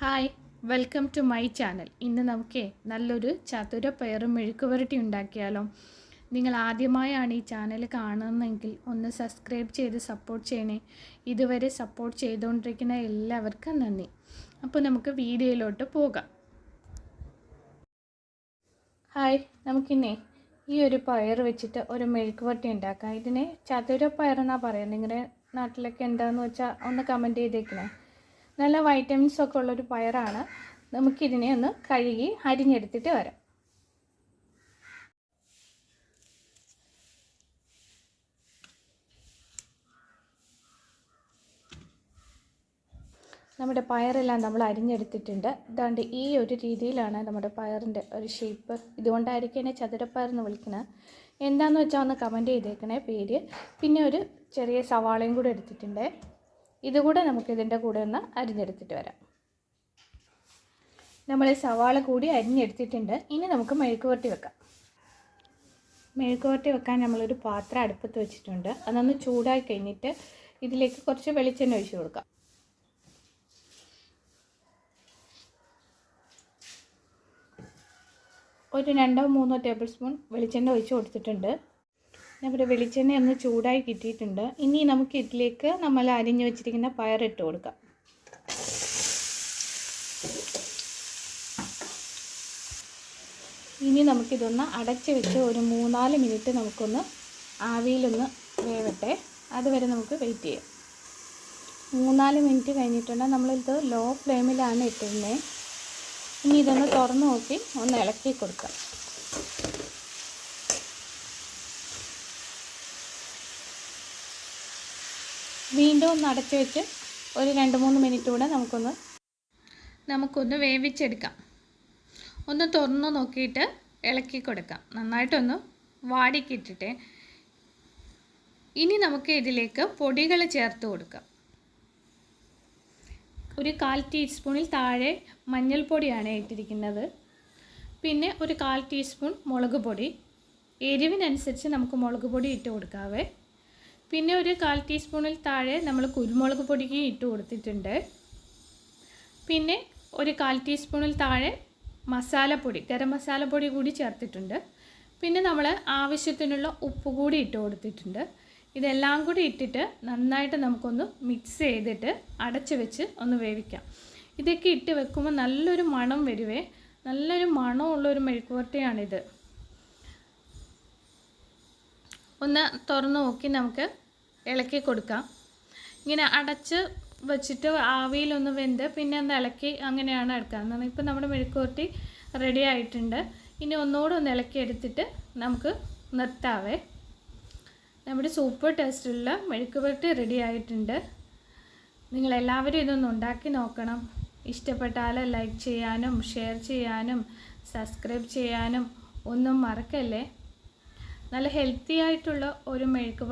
Hi welcome to my channel. ഇന്ന് നമുക്ക് നല്ലൊരു ചതുര പയറും മെഴുക്ക് പുരട്ടി ഉണ്ടാക്കിയാലോ. നിങ്ങൾ ആദ്യമായാണ് ഈ ചാനൽ കാണുന്നതെങ്കിൽ ഒന്ന് സബ്സ്ക്രൈബ് ചെയ്ത് സപ്പോർട്ട് ചെയ്യണേ. ഇതുവരെ സപ്പോർട്ട് ചെയ്തുകൊണ്ടിരിക്കുന്ന എല്ലാവർക്കും നന്ദി. അപ്പോൾ നമുക്ക് വീഡിയോയിലോട്ട് പോകാം. ഹായ് നമുക്കിന്നെ ഈ ഒരു പയർ വെച്ചിട്ട് ഒരു മെഴുക്ക് പുരട്ടി ഉണ്ടാക്കാം. ഇതിനെ ചതുര പയർ എന്നാണ് പറയുന്നത് നിങ്ങളുടെ നാട്ടിലൊക്കെ എന്താണെന്ന് വെച്ചാൽ ഒന്ന് കമന്റ് ചെയ്തേക്കണേ. നല്ല വൈറ്റമിൻസ് ഒക്കെ ഉള്ളൊരു പയറാണ്. നമുക്കിതിനെ ഒന്ന് കഴുകി അരിഞ്ഞെടുത്തിട്ട് വരാം. നമ്മുടെ പയറെല്ലാം നമ്മൾ അരിഞ്ഞെടുത്തിട്ടുണ്ട്. ഇതാണ്ട് ഈ ഒരു രീതിയിലാണ് നമ്മുടെ പയറിന്റെ ഒരു ഷേപ്പ് ഇതുകൊണ്ടായിരിക്കും എന്നെ ചതുരപ്പയർ എന്ന് വിളിക്കുന്നത്. എന്താണെന്ന് വെച്ചാൽ ഒന്ന് കമന്റ് ചെയ്തേക്കണേ പേര്. പിന്നെ ഒരു ചെറിയ സവാളയും കൂടെ എടുത്തിട്ടുണ്ട്. ഇതുകൂടെ നമുക്ക് ഇതിന്റെ കൂടെ ഒന്ന് അരിഞ്ഞെടുത്തിട്ട് വരാം. നമ്മൾ സവാള കൂടി അരിഞ്ഞെടുത്തിട്ടുണ്ട്. ഇനി നമുക്ക് മെഴുക്ക് പുരട്ടി വെക്കാം. മെഴുക്ക് പുരട്ടി വെക്കാൻ നമ്മളൊരു പാത്രം അടുപ്പത്ത് വെച്ചിട്ടുണ്ട്. അതൊന്ന് ചൂടായി കഴിഞ്ഞിട്ട് ഇതിലേക്ക് കുറച്ച് വെളിച്ചെണ്ണ ഒഴിച്ചു കൊടുക്കാം. ഒരു രണ്ടോ മൂന്നോ ടേബിൾ സ്പൂൺ വെളിച്ചെണ്ണ ഒഴിച്ച് കൊടുത്തിട്ടുണ്ട്. നമ്മുടെ വെളിച്ചെണ്ണ ഒന്ന് ചൂടായി കിട്ടിയിട്ടുണ്ട്. ഇനി നമുക്ക് ഇതിലേക്ക് നമ്മൾ അരിഞ്ഞു വെച്ചിരിക്കുന്ന പയറിട്ട് കൊടുക്കാം. ഇനി നമുക്കിതൊന്ന് അടച്ച് വെച്ച് ഒരു മൂന്നാൽ മിനിറ്റ് നമുക്കൊന്ന് ആവിയിലൊന്ന് വേവട്ടെ. അതുവരെ നമുക്ക് വെയിറ്റ് ചെയ്യാം. മൂന്നാൽ മിനിറ്റ് കഴിഞ്ഞിട്ടുണ്ട്. നമ്മളിത് ലോ ഫ്ലെയിമിലാണ് ഇട്ടിരുന്നത് ഇനി ഇതൊന്ന് തുറന്ന് നോക്കി ഒന്ന് ഇളക്കി കൊടുക്കാം. വീണ്ടും ഒന്ന് അടച്ചു വെച്ച് ഒരു രണ്ട് മൂന്ന് മിനിറ്റ് കൂടെ നമുക്കൊന്ന് നമുക്കൊന്ന് വേവിച്ചെടുക്കാം. ഒന്ന് തുറന്നു നോക്കിയിട്ട് ഇളക്കി കൊടുക്കാം. നന്നായിട്ടൊന്ന് വാടിക്കിട്ടിട്ട്. ഇനി നമുക്ക് ഇതിലേക്ക് പൊടികൾ ചേർത്ത് കൊടുക്കാം. ഒരു കാൽ ടീസ്പൂണിൽ താഴെ മഞ്ഞൾപ്പൊടിയാണ് ഇട്ടിരിക്കുന്നത്. പിന്നെ ഒരു കാൽ ടീസ്പൂൺ മുളക് പൊടി. എരിവിനനുസരിച്ച് നമുക്ക് മുളക് പൊടി ഇട്ട് കൊടുക്കാവേ. പിന്നെ ഒരു കാൽ ടീസ്പൂണിൽ താഴെ നമ്മൾ കുരുമുളക് പൊടിക്ക് ഇട്ട് കൊടുത്തിട്ടുണ്ട്. പിന്നെ ഒരു കാൽ ടീസ്പൂണിൽ താഴെ മസാലപ്പൊടി ഗരം മസാലപ്പൊടി കൂടി ചേർത്തിട്ടുണ്ട്. പിന്നെ നമ്മൾ ആവശ്യത്തിനുള്ള ഉപ്പ് കൂടി ഇട്ട് കൊടുത്തിട്ടുണ്ട്. ഇതെല്ലാം കൂടി ഇട്ടിട്ട് നന്നായിട്ട് നമുക്കൊന്ന് മിക്സ് ചെയ്തിട്ട് അടച്ച് വെച്ച് ഒന്ന് വേവിക്കാം. ഇതൊക്കെ ഇട്ട് വെക്കുമ്പോൾ നല്ലൊരു മണം വരുവേ. നല്ലൊരു മണമുള്ളൊരു മെഴുക്കുവരട്ടിയാണിത് ഒന്ന് തുറന്ന് നോക്കി നമുക്ക് ഇളക്കി കൊടുക്കാം. ഇങ്ങനെ അടച്ച് വെച്ചിട്ട് ആവിയിലൊന്ന് വെന്ത് പിന്നെ ഒന്ന് ഇളക്കി അങ്ങനെയാണ് എടുക്കുക ഇപ്പം നമ്മുടെ മെഴുക്കുവരട്ടി റെഡി ആയിട്ടുണ്ട്. ഇനി ഒന്നുകൂടെ ഒന്ന് ഇളക്കി എടുത്തിട്ട് നമുക്ക് നിർത്താവേ. നമ്മുടെ സൂപ്പർ ടേസ്റ്റുള്ള മെഴുക്കുപുരട്ടി റെഡി ആയിട്ടുണ്ട്. നിങ്ങളെല്ലാവരും ഇതൊന്ന് ഉണ്ടാക്കി നോക്കണം. ഇഷ്ടപ്പെട്ടാൽ ലൈക്ക് ചെയ്യാനും ഷെയർ ചെയ്യാനും സബ്സ്ക്രൈബ് ചെയ്യാനും ഒന്നും മറക്കല്ലേ? നല്ല ഹെൽത്തി ആയിട്ടുള്ള ഒരു മെഴുക്ക്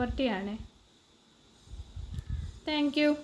Thank you.